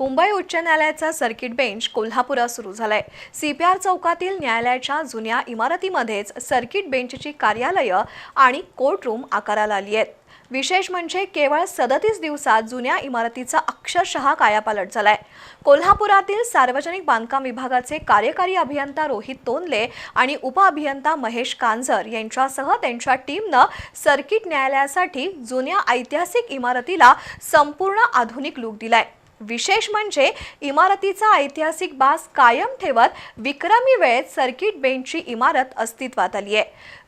मुंबई उच्च न्यायालयाचा circuit bench कोल्हापुरात सुरू झालाय. सीपीआर चौकातील न्यायालयाच्या जुन्या इमारतीमध्येच सर्किट बेंचची कार्यालयं आणि कोर्ट रूम आकाराला आली आहेत. विशेष म्हणजे केवळ सदतीस दिवसात जुन्या इमारतीचा अक्षरशः कायापालट झालाय. कोल्हापुरातील सार्वजनिक बांधकाम विभागाचे कार्यकारी अभियंता रोहित तोंडले आणि उपअभियंता महेश कांजर यांच्यासह त्यांच्या टीमनं सर्किट न्यायालयासाठी जुन्या ऐतिहासिक इमारतीला संपूर्ण आधुनिक लूक दिलाय. विशेष म्हणजे इमारतीचा ऐतिहासिक बास कायम ठेवत विक्रमी वेळेत सर्किट बेंचची इमारत अस्तित्वात आली आहे.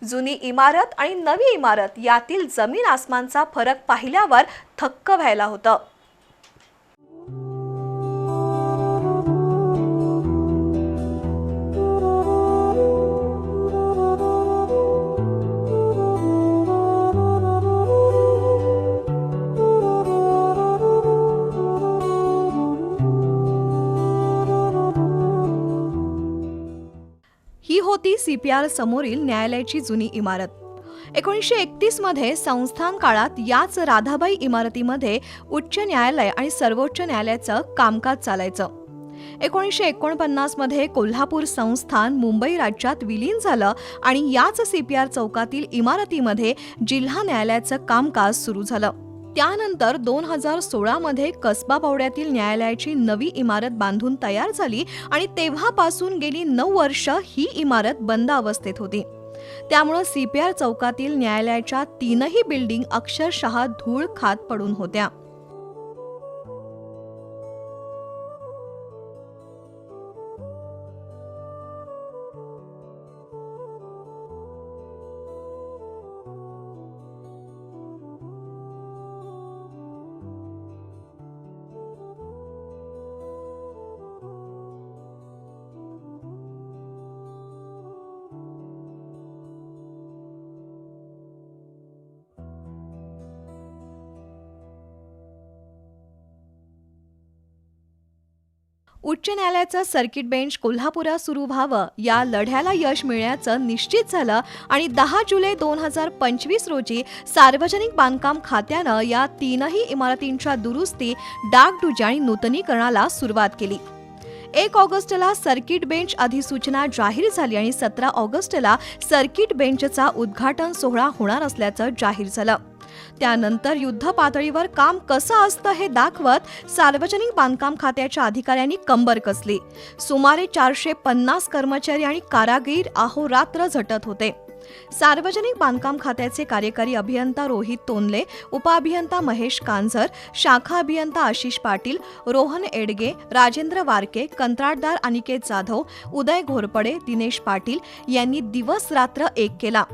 जुनी इमारत आणि नवी इमारत यातील जमीन आसमानचा फरक पाहिल्यावर थक्क व्हायला होतं. होती सीपीआर समोरील न्यायालयाची जुनी इमारत. एकोणीसशे एकतीसमध्ये संस्थान काळात याच राधाबाई इमारतीमध्ये उच्च न्यायालय आणि सर्वोच्च न्यायालयाचं कामकाज चालायचं. एकोणीसशे एकोणपन्नासमध्ये कोल्हापूर संस्थान मुंबई राज्यात विलीन झालं आणि याच सीपीआर चौकातील इमारतीमध्ये जिल्हा न्यायालयाचं कामकाज सुरू झालं. त्यानंतर दोन हजार सोळामध्ये कसबा पावड्यातील न्यायालयाची नवी इमारत बांधून तयार झाली आणि तेव्हापासून गेली नऊ वर्ष ही इमारत बंद अवस्थेत होती. त्यामुळं सीपीआर चौकातील न्यायालयाच्या तीनही बिल्डिंग अक्षरशः धूळ खात पडून होत्या. उच्च न्यायालयाचं सर्किट बेंच कोल्हापुरात सुरू व्हावं. या लढ्याला यश मिळण्याचं निश्चित झालं आणि दहा जुलै दोन हजार पंचवीस रोजी सार्वजनिक बांधकाम खात्यानं या तीनही इमारतींच्या दुरुस्ती डागडुजी आणि नूतनीकरणाला सुरुवात केली. एक ऑगस्टला सर्किट बेंच अधिसूचना जाहीर झाली आणि सतरा ऑगस्टला सर्किट बेंचचा उद्घाटन सोहळा होणार असल्याचं जाहीर झालं. त्यानंतर युद्ध पातळीवर काम कसं असतं हे दाखवत सार्वजनिक बांधकाम खात्याच्या अधिकाऱ्यांनी कंबर कसली. सुमारे चारशे पन्नास कर्मचारी आणि कारागीर अहोरात्र झटत होते. सार्वजनिक बांधकाम खात्याचे कार्यकारी अभियंता रोहित तोनले उपअभियंता महेश कांझर शाखा अभियंता आशिष पाटील रोहन एडगे राजेंद्र वारके कंत्राटदार अनिकेत जाधव उदय घोरपडे दिनेश पाटील यांनी दिवस रात्र एक केला.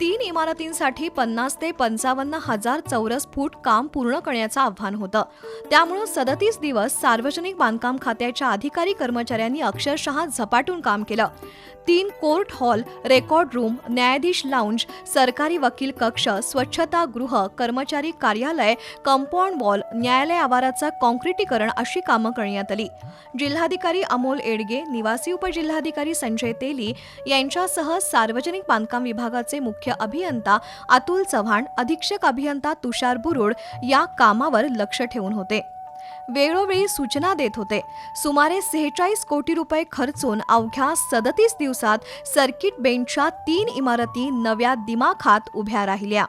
तीन इमारतींसाठी पन्नास ते पंचावन्न हजार चौरस फूट काम पूर्ण करण्याचं आव्हान होतं. त्यामुळं सदतीस दिवस सार्वजनिक बांधकाम खात्याच्या अधिकारी कर्मचाऱ्यांनी अक्षरशः झपाटून काम केलं. तीन कोर्ट हॉल रेकॉर्ड रूम न्यायाधीश लाऊंज सरकारी वकील कक्ष स्वच्छता गृह कर्मचारी कार्यालय कंपाऊंड वॉल न्यायालय आवाराचं कॉन्क्रिटीकरण अशी कामं करण्यात आली. जिल्हाधिकारी अमोल एडगे निवासी उपजिल्हाधिकारी संजय तेली यांच्यासह सार्वजनिक बांधकाम विभागाचे मुख्य मुख्य अभियंता अतुल चव्हाण अधीक्षक अभियंता तुषार बुरुड या कामावर लक्ष ठेवून होते. वेळोवेळी सूचना देत होते. सुमारे सेहेचाळीस कोटी रुपये खर्चून अवघ्या सदतीस दिवसात सर्किट बेंचच्या तीन इमारती नव्या दिमाखात उभ्या राहिल्या.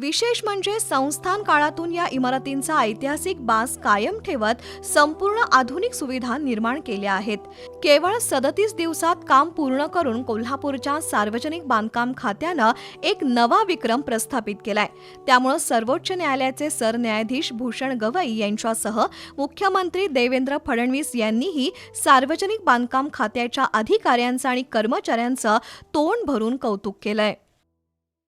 विशेष म्हणजे संस्थान काळातून या इमारतींचा ऐतिहासिक बास कायम ठेवत संपूर्ण आधुनिक सुविधा निर्माण केल्या आहेत. केवळ सदतीस दिवसात काम पूर्ण करून कोल्हापूरच्या सार्वजनिक बांधकाम खात्यानं एक नवा विक्रम प्रस्थापित केलाय. त्यामुळे सर्वोच्च न्यायालयाचे सरन्यायाधीश भूषण गवई यांच्यासह मुख्यमंत्री देवेंद्र फडणवीस यांनीही सार्वजनिक बांधकाम खात्याच्या अधिकाऱ्यांचं आणि कर्मचाऱ्यांचं तोंड भरून कौतुक केलंय.